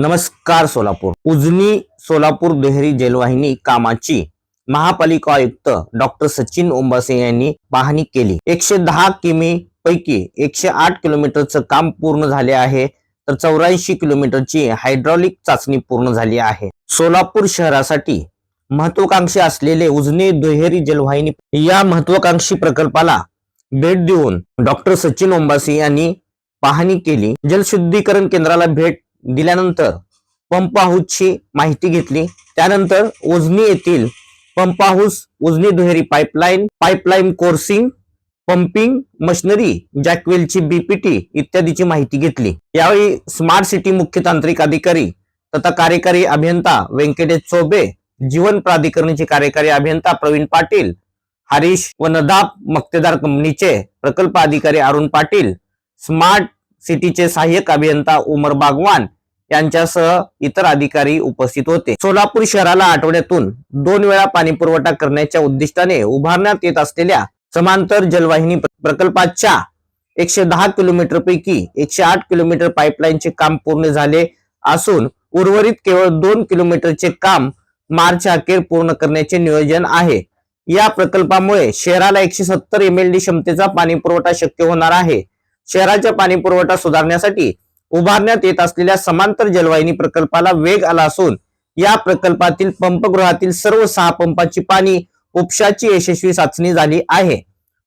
नमस्कार सोलापूर. उजनी सोलापूर देहरी जलवाहिनी कामाची महापालिका आयुक्त डॉक्टर सचिन ओंबासे यांनी पाहणी केली. एकशे दहा किमी पैकी एकशे आठ किलोमीटरचं काम पूर्ण झाले आहे तर चौऱ्याऐंशी किलोमीटरची हायड्रॉलिक चाचणी पूर्ण झाली आहे. सोलापूर शहरासाठी महत्वाकांक्षी असलेले उजनी दुहेरी जलवाहिनी या महत्वाकांक्षी प्रकल्पाला भेट देऊन डॉक्टर सचिन ओंबासी यांनी पाहणी केली. जलशुद्धीकरण केंद्राला भेट दिल्यानंतर पंप हाऊसची माहिती घेतली. त्यानंतर उजनी येथील पंप हाऊस उजनी दुहेरी पाईपलाईन पाईपलाईन कोर्सिंग पंपिंग मशिनरी जॅकवेलची बीपीटी इत्यादीची माहिती घेतली. यावेळी स्मार्ट सिटी मुख्य तांत्रिक अधिकारी तथा कार्यकारी अभियंता व्यंकटेश चोबे जीवन प्राधिकरणाचे कार्यकारी अभियंता प्रवीण पाटील हरीश व नदाब मक्तेदार कंपनीचे प्रकल्प अधिकारी अरुण पाटील स्मार्ट सिटीचे सहाय्यक अभियंता उमर बागवान यांच्यासह इतर अधिकारी उपस्थित होते. सोलापूर शहराला आठवड्यातून दोन वेळा पाणी पुरवठा करण्याच्या उद्दिष्टाने उभारण्यात येत असलेल्या समांतर जलवाहिनी प्रकल्पाच्या एकशे दहा किलोमीटर पैकी एकशे आठ किलोमीटर पाईपलाईनचे काम पूर्ण झाले असून उर्वरित केवळ दोन किलोमीटरचे काम मार्च अखेर पूर्ण करण्याचे नियोजन आहे. या प्रकल्पामुळे शहराला एकशे सत्तर एम एल डी क्षमतेचा पाणी पुरवठा शक्य होणार आहे. शहराचा पाणी पुरवठा सुधारण्यासाठी उभारण्यात येत असलेल्या समांतर जलवाहिनी प्रकल्पाला वेग आला असून या प्रकल्पातील पंपगृहातील सर्व सहा पंपाची पाणी उपशाची यशस्वी चाचणी झाली आहे.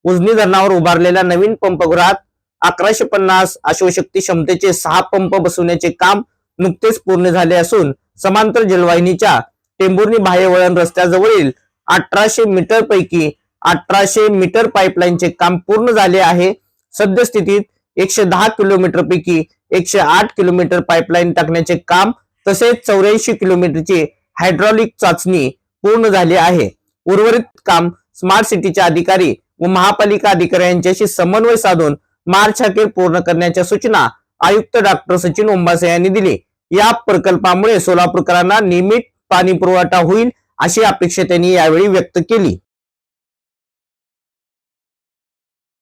उजनी धरणावर उभारलेल्या नवीन पंपगृहात अकराशे पन्नास अश्वशक्ती क्षमतेचे सहा पंप बसवण्याचे काम नुकतेच पूर्ण झाले असून समांतर जलवाहिनीच्या टेंभुर्णी बाह्य वळण रस्त्याजवळील अठराशे मीटर पैकी अठराशे मीटर पाईपलाईनचे काम पूर्ण झाले आहे. सद्यस्थितीत एकशे दहा किलोमीटर पैकी एकशे आठ किलोमीटर पाईपलाईन टाकण्याचे काम तसेच चौऱ्याऐंशी किलोमीटरची हायड्रॉलिक चाचणी पूर्ण झाली आहे. उर्वरित काम स्मार्ट सिटीचे अधिकारी व महापालिका अधिकारी यांच्याशी समन्वय साधून मार्च अखेर पूर्ण करण्याच्या सूचना आयुक्त डॉक्टर सचिन ओंबासे यांनी दिली. या प्रकल्पामुळे सोलापूरकरांना नियमित पाणी पुरवठा होईल अशी अपेक्षा त्यांनी यावेळी व्यक्त केली.